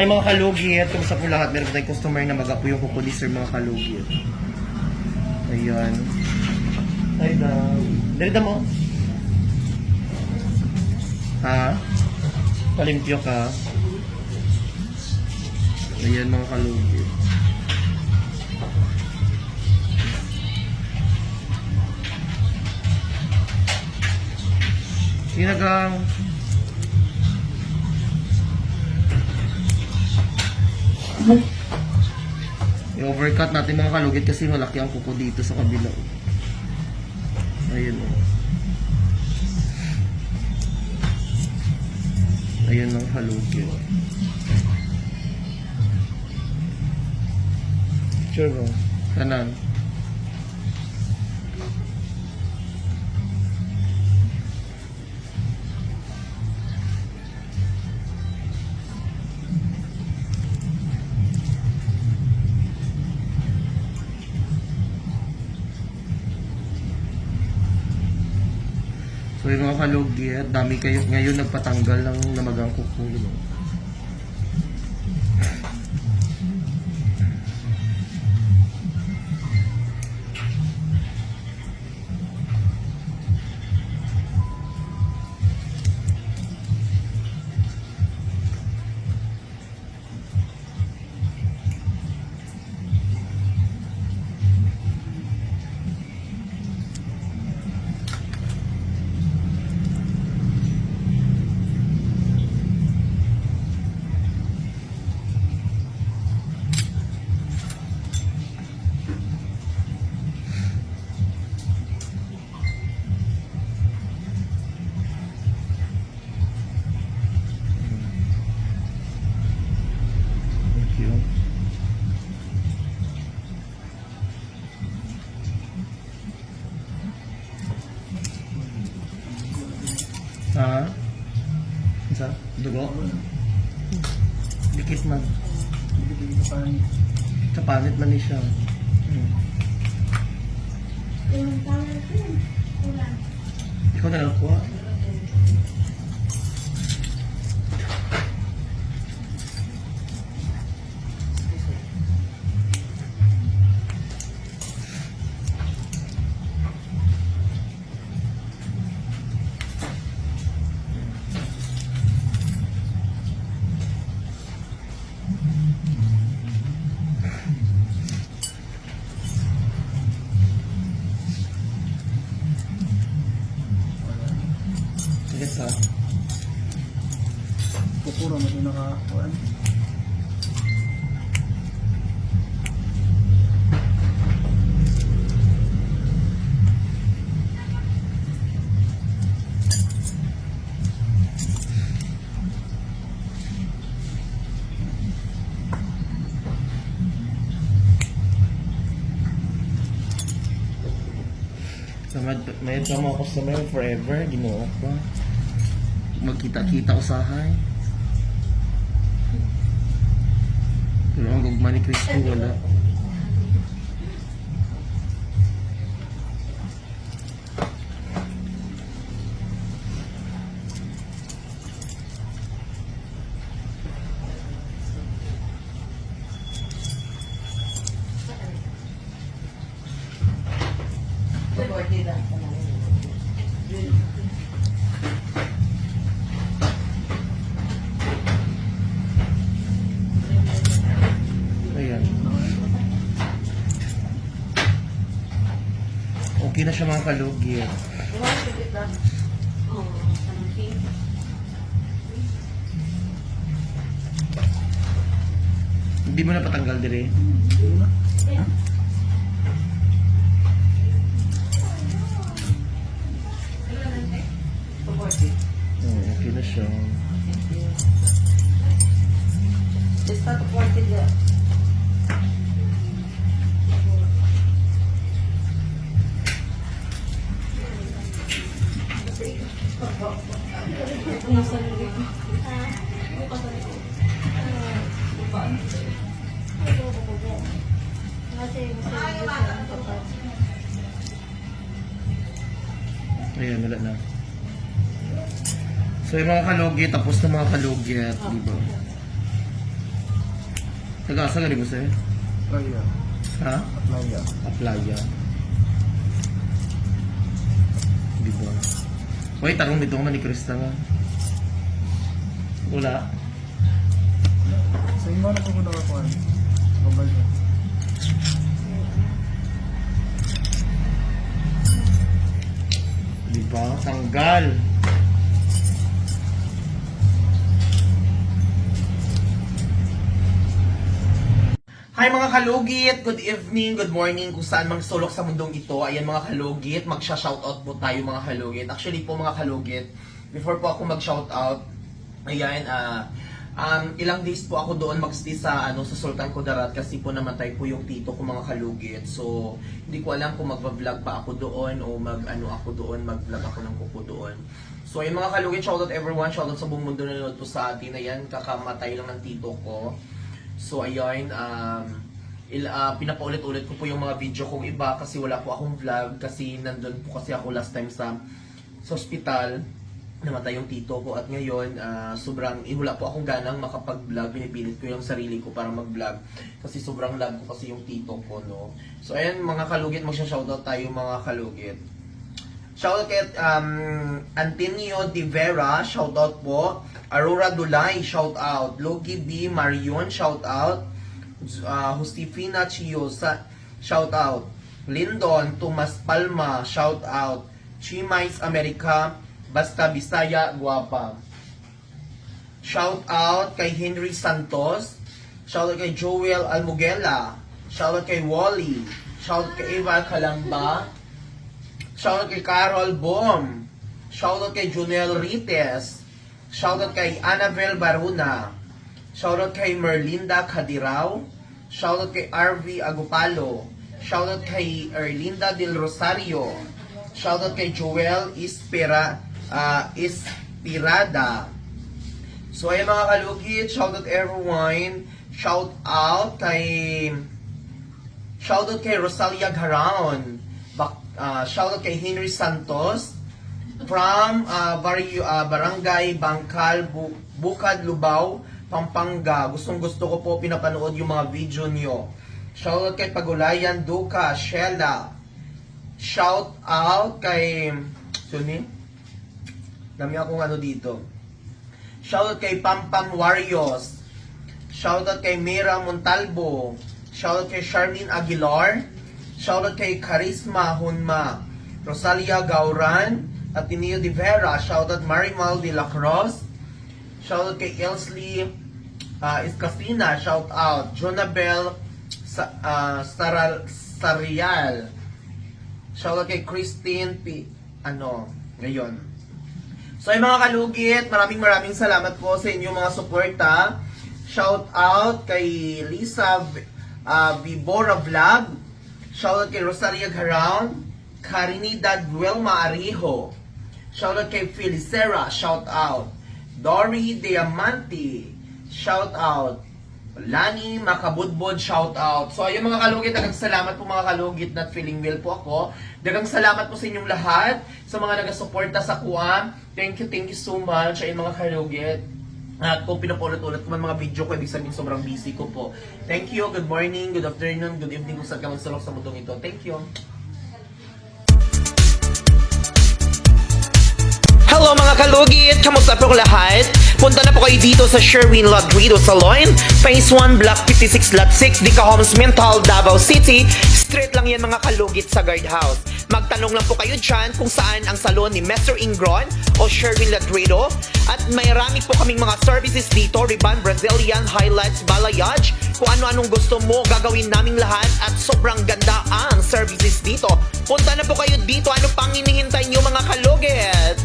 Hi mga kalugit, kumusta po lahat? Meron tayong customer na mag-apo yung kukulis sir mga kalugit. Ayan. Hi daw. Dali mo. Ha? Palimpyo ka. Ayan mga kalugit. Sinagang. I-overcut natin mga kalugit kasi malaki ang kuko dito sa kabila. Ayun o. Ayun ang halugit. Sure ba? Kanan. Yung mga kalugit, dami kayo ngayon nagpatanggal ng namagang kuko. Isa? Dugo? Dikit man. Sa panit man ni siya. Hmm. Ikaw na lang kuha. May ito mga customer forever, ginoo pa. Magkita-kita usahay. Pero ang gugma ni Cristo wala. Okay na siya mga kalugit. Hindi mo na patanggal dire. Oh, Ayan, wala na. So yung mga kalugit, tapos na mga kalugit, di ba? Taga-asa ka rin mo sa'yo? Playa. Ha? Playa. Aplaya. Di ba? Uy, tarong dito man ni Krista nga. Wala. Sa inyo na po ko nakakuha. Kabal niya. Di ba? Tanggal. Hi mga kalugit! Good evening, good morning kung saan mang sulok sa mundong ito. Ayan mga kalugit, magsha-shoutout po tayo mga kalugit. Actually po mga kalugit, before po ako mag-shoutout, ayan, ah, um, ilang days po ako doon magstay sa, ano, sa Sultan Kudarat kasi po namatay po yung tito ko mga kalugit. So, hindi ko alam kung magva-vlog pa ako doon o mag-ano ako doon, mag-vlog ako ng kuko doon. So, ayun mga kalugit, shoutout everyone, shoutout sa buong mundo na nanonood po sa atin. Ayan, kakamatay lang ng tito ko. So ayun, um, il, ah, pinapaulit-ulit ko po yung mga video kong iba kasi wala po akong vlog kasi nandun po kasi ako last time sa sa hospital namatay yung tito ko at ngayon ah, sobrang eh, wala po akong ganang makapag-vlog pinipilit ko yung sarili ko para mag-vlog kasi sobrang love ko kasi yung tito ko no so ayan mga kalugit magsha-shoutout tayo mga kalugit Shoutout kay um, Antonio De Vera, shoutout po. Aurora Dulay, shoutout. Logie B. Marion, shoutout. Uh, Josefina Chiosa, shoutout. Lindon Tomas Palma, shoutout. Chimais America, Basta Bisaya, Guapa. Shoutout kay Henry Santos. Shoutout kay Joel Almuguela. Shoutout kay Wally. Shoutout kay Eva Kalamba. Shoutout kay Carol Bom. Shoutout kay Junel Rites. Shoutout kay Annabel Baruna. Shoutout kay Merlinda Cadirao. Shoutout kay RV Agupalo. Shoutout kay Erlinda Del Rosario. Shoutout kay Joel Ispera, ah, Ispirada. So ayun mga kalugit, shoutout everyone. Shout out kay Shoutout kay Rosalia Garaon. Bak, ah, shoutout kay Henry Santos from ah, Barrio, ah, Barangay Bangkal, Bu- Bukad, Lubao, Pampanga. Gustong gusto ko po pinapanood yung mga video nyo. Shoutout kay Pagulayan Duca, Shella. Shout out kay Suni. Dami akong ano dito. Shoutout kay Pampam Warriors. Shoutout kay Mira Montalbo. Shoutout kay Charlene Aguilar. Shoutout kay Charisma Hunma. Rosalia Gauran. Ateneo de Vera. Shoutout Marimal de la Cruz. Shoutout kay Elsley uh, Escafina. Shoutout. Jonabel Sa, ah, Saral, Sarial. Shoutout kay Christine P. Ano, ngayon. So ay mga kalugit, maraming maraming salamat po sa inyong mga suporta. Shout out kay Lisa uh, Vibora Vlog. Shout out kay Rosalia Garown. Carinidad Guelma Arijo. Shout out kay Felicera. Shout out. Dory Diamante. Shout out. Lani Makabudbod, shout out. So ayun mga kalugit, dagang salamat po mga kalugit na feeling well po ako. Dagang salamat po sa inyong lahat, sa mga nagasuporta sa kuwan. Thank you, thank you so much. Ayun mga kalugit. At kung pinapaulit-ulit ko man mga video ko, ibig sabihin sobrang busy ko po. Thank you, good morning, good afternoon, good evening kung saan ka magsalok sa mundong ito. Thank you. Hello mga kalugit! Kamusta po lahat? Punta na po kayo dito sa Sherwin Ladrido Salon, Phase 1, Block 56, Lot 6, Dica Homes, Mental, Davao City. Straight lang yan mga kalugit sa guardhouse. Magtanong lang po kayo dyan kung saan ang salon ni Mr. Ingron o Sherwin Ladrido. At may rami po kaming mga services dito, Riban, Brazilian, Highlights, Balayage. Kung ano-anong gusto mo, gagawin naming lahat at sobrang ganda ang services dito. Punta na po kayo dito. Ano pang hinihintay nyo mga kalugit?